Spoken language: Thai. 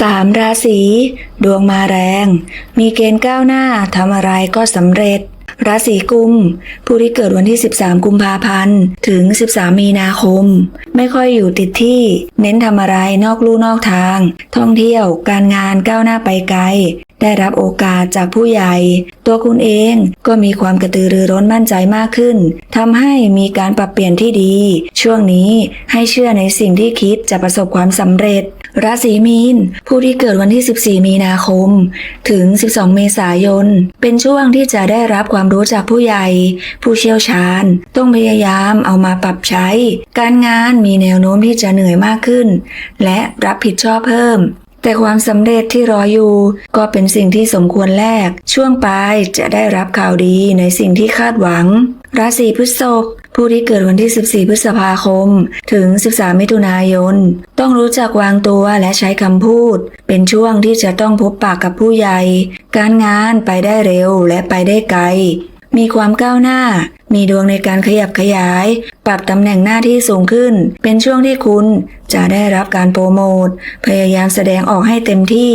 สามราศีดวงมาแรง มีเกณฑ์ก้าวหน้าทำอะไรก็สำเร็จ ราศีกุม ผู้ที่เกิดวันที่ 13 กุมภาพันธ์ ถึง 13 มีนาคม ไม่ค่อยอยู่ติดที่ เน้นทำอะไรนอกลู่นอกทาง ท่องเที่ยวการงานก้าวหน้าไปไกล ได้รับโอกาสจากผู้ใหญ่ ตัวคุณเองก็มีความกระตือรือร้นมั่นใจมากขึ้นทำให้มีการปรับเปลี่ยนที่ดี ช่วงนี้ให้เชื่อในสิ่งที่คิดจะประสบความสำเร็จ ราศีมีน ผู้ที่เกิดวันที่ 14 มีนาคม ถึง 12 เมษายน เป็นช่วงที่จะได้รับความรู้จากผู้ใหญ่ ผู้เชี่ยวชาญ ต้องพยายามเอามาปรับใช้ การงานมีแนวโน้มที่จะเหนื่อยมากขึ้น และรับผิดชอบเพิ่ม แต่ความสำเร็จที่รออยู่ ก็เป็นสิ่งที่สมควรแลก ช่วงปลายจะได้รับข่าวดีในสิ่งที่คาดหวัง ราศีพฤษภผู้ที่เกิดวันที่ 14 พฤษภาคม ถึง 13 มิถุนายน ต้องรู้จักวางตัวและใช้คำพูด เป็นช่วงที่จะต้องพบปากกับผู้ใหญ่ การงานไปได้เร็วและไปได้ไกล มีความก้าวหน้า มีดวงในการขยับขยาย ปรับตำแหน่งหน้าที่สูงขึ้น เป็นช่วงที่คุณจะได้รับการโปรโมท พยายามแสดงออกให้เต็มที่